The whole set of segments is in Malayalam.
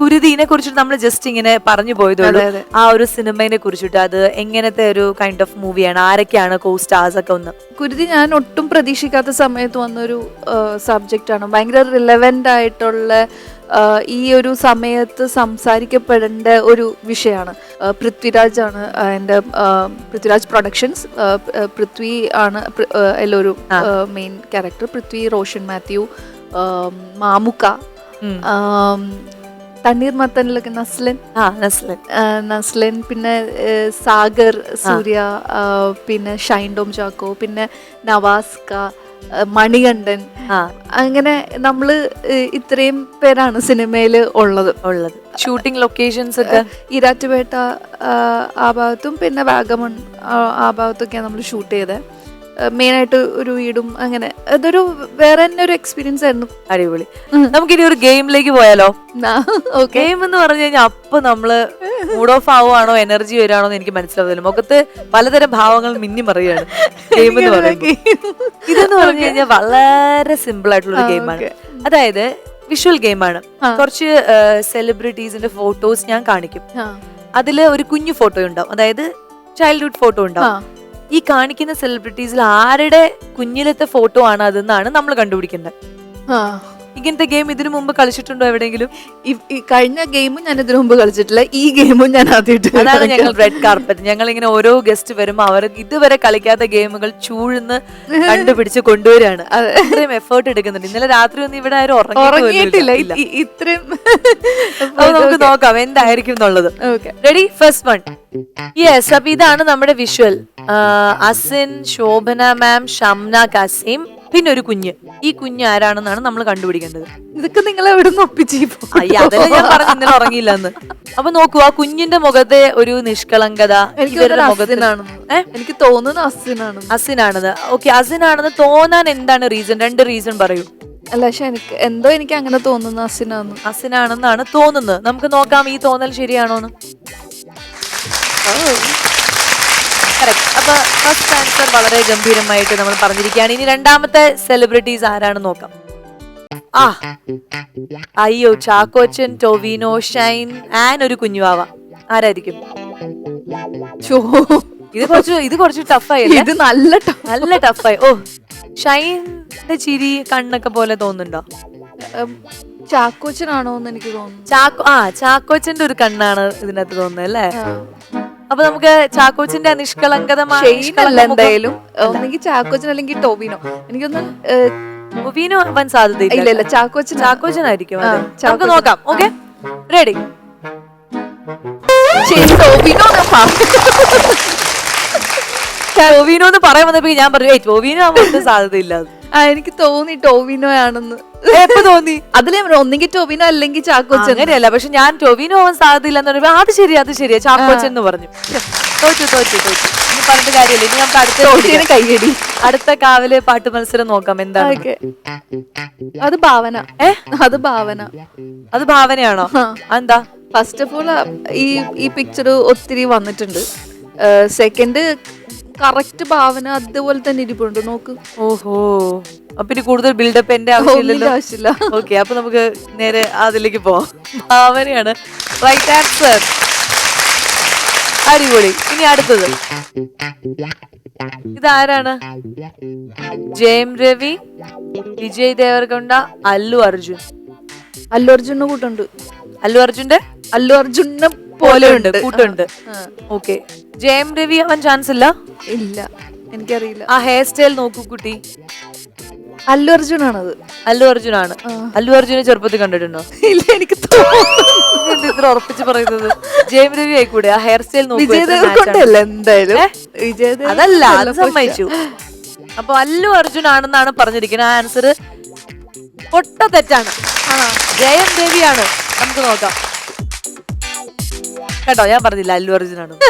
കുരുതിനെ കുറിച്ചിട്ട് നമ്മൾ ജസ്റ്റ് ഇങ്ങനെ പറഞ്ഞു പോയതുള്ളൂ. ആ ഒരു സിനിമയെ കുറിച്ചിട്ട് അത് എങ്ങനത്തെ ഒരു കൈൻഡ് ഓഫ് മൂവിയാണ് ആരൊക്കെയാണ് കോ സ്റ്റാർസ് ഒക്കെ ഒന്ന്? കുരുതി ഞാൻ ഒട്ടും പ്രതീക്ഷിക്കാത്ത സമയത്ത് വന്നൊരു സബ്ജക്റ്റ് ആണ്. ഭയങ്കര റിലവന്റ് ആയിട്ടുള്ള ഈ ഒരു സമയത്ത് സംസാരിക്കപ്പെടേണ്ട ഒരു വിഷയമാണ്. പൃഥ്വിരാജ് ആണ് എന്റെ പൃഥ്വിരാജ് പ്രൊഡക്ഷൻസ് പൃഥ്വി ആണ് അതിലൊരു മെയിൻ ക്യാരക്ടർ പൃഥ്വി റോഷൻ മാത്യു മാമുക്ക ഉം. മത്തനിലൊക്കെ നസ്ലിൻ. നസ്ലൻ. ആ നസ്ലൻ നസ്ലൻ പിന്നെ സാഗർ സൂര്യ പിന്നെ ഷൈൻ ഡോം ചാക്കോ പിന്നെ നവാസ്ക മണികണ്ഠൻ. അങ്ങനെ നമ്മൾ ഇത്രയും പേരാണ് സിനിമയിൽ ഉള്ളത്. ഉള്ളത്. ഷൂട്ടിംഗ് ലൊക്കേഷൻസ് ഒക്കെ? ഈരാറ്റുപേട്ട ആ, ഭാഗത്തും പിന്നെ വാഗമൺ ആ ഭാഗത്തൊക്കെയാണ് നമ്മൾ ഷൂട്ട് ചെയ്തത് മെയിനായിട്ട് ഒരു വീടും അങ്ങനെ. അതൊരു വേറെ തന്നെ ഒരു എക്സ്പീരിയൻസ് ആയിരുന്നു. അടിപൊളി. നമുക്കിനി ഒരു ഗെയിമിലേക്ക് പോയാലോ? ഗെയിം എന്ന് പറഞ്ഞു കഴിഞ്ഞാൽ അപ്പൊ നമ്മൾ മൂഡ് ഓഫ് ആവുകയാണോ എനർജി വരാണോ എന്ന് എനിക്ക് മനസ്സിലാവുന്നില്ല. മുഖത്ത് പലതരം ഭാവങ്ങൾ മിന്നി മറിയാണ് ഗെയിം എന്ന് പറയുന്നത് ഇതെന്ന് പറഞ്ഞു കഴിഞ്ഞാൽ വളരെ സിമ്പിൾ ആയിട്ടുള്ള ഒരു ഗെയിമാണ്. അതായത് വിഷ്വൽ ഗെയിമാണ്. കുറച്ച് സെലിബ്രിറ്റീസിന്റെ ഫോട്ടോസ് ഞാൻ കാണിക്കും. അതിൽ ഒരു കുഞ്ഞു ഫോട്ടോ ഉണ്ടാവും. അതായത് ചൈൽഡ്ഹുഡ് ഫോട്ടോ ഉണ്ടാവും. ഈ കാണിക്കുന്ന സെലിബ്രിറ്റീസിൽ ആരുടെ കുഞ്ഞിലത്തെ ഫോട്ടോ ആണ് അതെന്നാണ് നമ്മൾ കണ്ടുപിടിക്കേണ്ടത് ഇങ്ങനത്തെ ഗെയിം ഇതിനു മുമ്പ് കളിച്ചിട്ടുണ്ടോ എവിടെയെങ്കിലും? കഴിഞ്ഞ ഗെയിമും ഞാൻ ഇതിനു മുമ്പ് കളിച്ചിട്ടില്ല. ഈ ഗെയിമും ഞാൻ ആദ്യമായിട്ട് അതാണ് ഞങ്ങൾ റെഡ് കാർപ്പറ്റ് ഞങ്ങൾ ഇങ്ങനെ ഓരോ ഗസ്റ്റ് വരുമ്പോൾ അവർ ഇതുവരെ കളിക്കാത്ത ഗെയിമുകൾ ചൂഴ്ന്ന് കണ്ടുപിടിച്ച് കൊണ്ടുവരികയാണ്. അത്രയും എഫേർട്ട് എടുക്കുന്നുണ്ട്. ഇന്നലെ രാത്രി ഒന്നും ഇവിടെ ആരും ഉറങ്ങിയിട്ടില്ല. ഇത്രയും നമുക്ക് നോക്കാം എന്തായിരിക്കും എന്നുള്ളത്. റെഡി ഫസ്റ്റ് വൺ യെസ് അപ്പൊ ഇതാണ് നമ്മുടെ വിഷ്വൽ അസിൻ ശോഭന മാം ഷംന കാസിം. പിന്നെ ഒരു കുഞ്ഞ്. ഈ കുഞ്ഞ് ആരാണെന്നാണ് നമ്മൾ കണ്ടുപിടിക്കേണ്ടത്. ഇതൊക്കെ നിങ്ങൾ എവിടെ നിന്ന് ഒപ്പിച്ച് അയ്യ അതല്ല ഞാൻ പറഞ്ഞു ഇന്നലെ ഉറങ്ങിയില്ല എന്ന് അപ്പൊ നോക്കൂ ആ കുഞ്ഞിന്റെ മുഖത്തെ ഒരു നിഷ്കളങ്കത എനിക്ക് ഇവരുടെ തോന്നുന്നത് അസിനാണെന്ന്. എനിക്ക് അസിനാണ് അസിനാണത്. ഓക്കെ അസിനാണെന്ന് തോന്നാൻ എന്താണ് റീസൺ രണ്ട് റീസൺ പറയൂ. അല്ല പക്ഷെ എനിക്ക് എന്തോ എനിക്ക് അങ്ങനെ തോന്നുന്നു അസിനാന്ന്. അസിനാണെന്നാണ് തോന്നുന്നത്. നമുക്ക് നോക്കാം ഈ തോന്നൽ ശരിയാണോന്ന്. Correct. അപ്പൊ ഫസ്റ്റ് ആൻസർ വളരെ ഗംഭീരമായിട്ട് നമ്മൾ പറഞ്ഞിരിക്കുകയാണ്. ഇനി രണ്ടാമത്തെ സെലിബ്രിറ്റീസ് ആരാണ് നോക്കാം. ആ അയ്യോ ചാക്കോച്ചൻ ടോവിനോ ഷൈൻ ആൻ ഒരു കുഞ്ഞുവാവ. ആരായിരിക്കും? ഇത് കുറച്ച് ഇത് കുറച്ച് ടഫായി ഇത് നല്ല നല്ല ടഫായി ഓ ഷൈന്റെ ചിരി കണ്ണൊക്കെ പോലെ തോന്നുന്നുണ്ടോ? ചാക്കോച്ചനാണോ എന്ന് എനിക്ക് തോന്നുന്നു. ചാക്കോ ആ ചാക്കോച്ചന്റെ ഒരു കണ്ണാണ് ഇതിനകത്ത് തോന്നുന്നത് അല്ലേ. അപ്പൊ നമുക്ക് ചാക്കോച്ചിന്റെ നിഷ്കളങ്കത നിഷ്കളങ്കതമായ മുഖം- എന്തായാലും ഒന്നെങ്കിൽ ചാക്കോച്ചൻ അല്ലെങ്കിൽ ടോബിനോ എനിക്കൊന്ന് മുബീനോ ആവാൻ സാധ്യതയില്ല. ഇല്ല ഇല്ല ചാക്കോച്ചൻ ചാക്കോച്ചനായിരിക്കും. നമുക്ക് നോക്കാം ഓക്കെ? റെഡി ശരി ടോബിനോ. ടൊവിനോ എന്ന് പറയാൻ വന്നപ്പോ ഞാൻ പറഞ്ഞു ടോവിനോ ആവാൻ സാധ്യതയില്ല. ആ എനിക്ക് തോന്നി ടോവിനോ ആണെന്ന്. എപ്പോ തോന്നി? പറഞ്ഞു, ഒന്നെങ്കിൽ ടോവിനോ അല്ലെങ്കിൽ ചാക്കോച്ചൻ. അങ്ങനെയല്ല പക്ഷെ ഞാൻ ടോവിനോ ആവാൻ സാധ്യതയില്ല എന്ന് പറയുമ്പോ അത് ശരി അത് ശരിയാ ചാക്കോച്ചൻ എന്ന് പറഞ്ഞു. തോറ്റു തോറ്റു തോറ്റു. ഇനി പറഞ്ഞിട്ട് കാര്യമില്ല. ഇനി നമുക്ക് അടുത്ത കൈയടി അടുത്ത കാവൽ പാട്ട് മത്സരം നോക്കാം. എന്താണ്? അത് ഭാവന. ഏ? അത് ഭാവന. അത് ഭാവനയാണോ. എന്താ ഫസ്റ്റ് ഓഫ് ഓൾ ഈ ഈ പിക്ചർ ഒത്തിരി വന്നിട്ടുണ്ട്. സെക്കൻഡ് കറക്റ്റ് ഭാവന അതുപോലെ തന്നെ ഇരിപ്പുണ്ട്. നോക്ക്. ഓഹോ. അപ്പൊ ഇനി കൂടുതൽ ബിൽഡപ്പ് എന്റെ ആവശ്യമില്ലല്ലോ? ആവശ്യമില്ല. ഓക്കെ അപ്പൊ നമുക്ക് നേരെ അതിലേക്ക് പോവാം. ഭാവനയാണ്. റൈറ്റ് ആൻസർ അടിപൊളി. ഇനി അടുത്തത്. ഇതാരാണ്? ജയം രവി വിജയ് ദേവർകൊണ്ട അല്ലു അർജുൻ. അല്ലു അർജുനെ കൂട്ടുണ്ട്. അല്ലു അർജുന്റെ? അല്ലു അർജുനെ പോലെ ഉണ്ട്. കൂട്ടുണ്ട്. ഓക്കെ. ജയം രവി അവൻ ചാൻസ് ഇല്ല? ഇല്ല. എനിക്കറിയില്ല. ആ ഹെയർ സ്റ്റൈൽ നോക്കൂ കുട്ടി. അല്ലു അർജുൻ ആണത് അല്ലു അർജുൻ ആണ് അല്ലു അർജുനെ ചെറുപ്പത്തിൽ കണ്ടിട്ടുണ്ടോ? ഇല്ല എനിക്ക് ഇത്ര ഉറപ്പിച്ച് പറയുന്നത്? ജയം രവി ആയിക്കൂടെ? ആ ഹെയർ സ്റ്റൈൽ ദേവർകൊണ്ടല്ല എന്തായാലും. അതല്ല അത് സമ്മതിച്ചു. അപ്പൊ അല്ലു അർജുൻ ആണെന്നാണ് പറഞ്ഞിരിക്കുന്നത്. ആ ആൻസർ പൊട്ട തെറ്റാണ്. ജയം രവിയാണ്. നമുക്ക് നോക്കാം. കേട്ടോ ഞാൻ പറഞ്ഞില്ല അല്ലു അർജുനാണ്.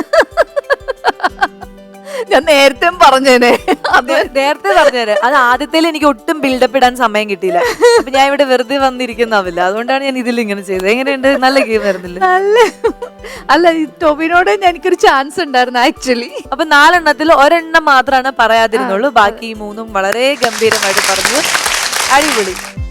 ഞാൻ നേരത്തെ പറഞ്ഞേനെ. അത് നേരത്തെ പറഞ്ഞേനെ. അത് ആദ്യത്തിൽ എനിക്ക് ഒട്ടും ബിൽഡപ്പ് ഇടാൻ സമയം കിട്ടിയില്ല. അപ്പൊ ഞാൻ ഇവിടെ വെറുതെ വന്നിരിക്കുന്നാവില്ല. അതുകൊണ്ടാണ് ഞാൻ ഇതിൽ ഇങ്ങനെ ചെയ്തത്. എങ്ങനെയുണ്ട്? നല്ല ഗെയിം ആയിരുന്നില്ല? അല്ല അല്ല ഈ ടോബിനോട് എനിക്കൊരു ചാൻസ് ഉണ്ടായിരുന്നു ആക്ച്വലി അപ്പൊ നാലെണ്ണത്തിൽ ഒരെണ്ണം മാത്രമാണ് പറയാതിരുന്നുള്ളൂ. ബാക്കി ഈ മൂന്നും വളരെ ഗംഭീരമായിട്ട് പറഞ്ഞു. അടിപൊളി.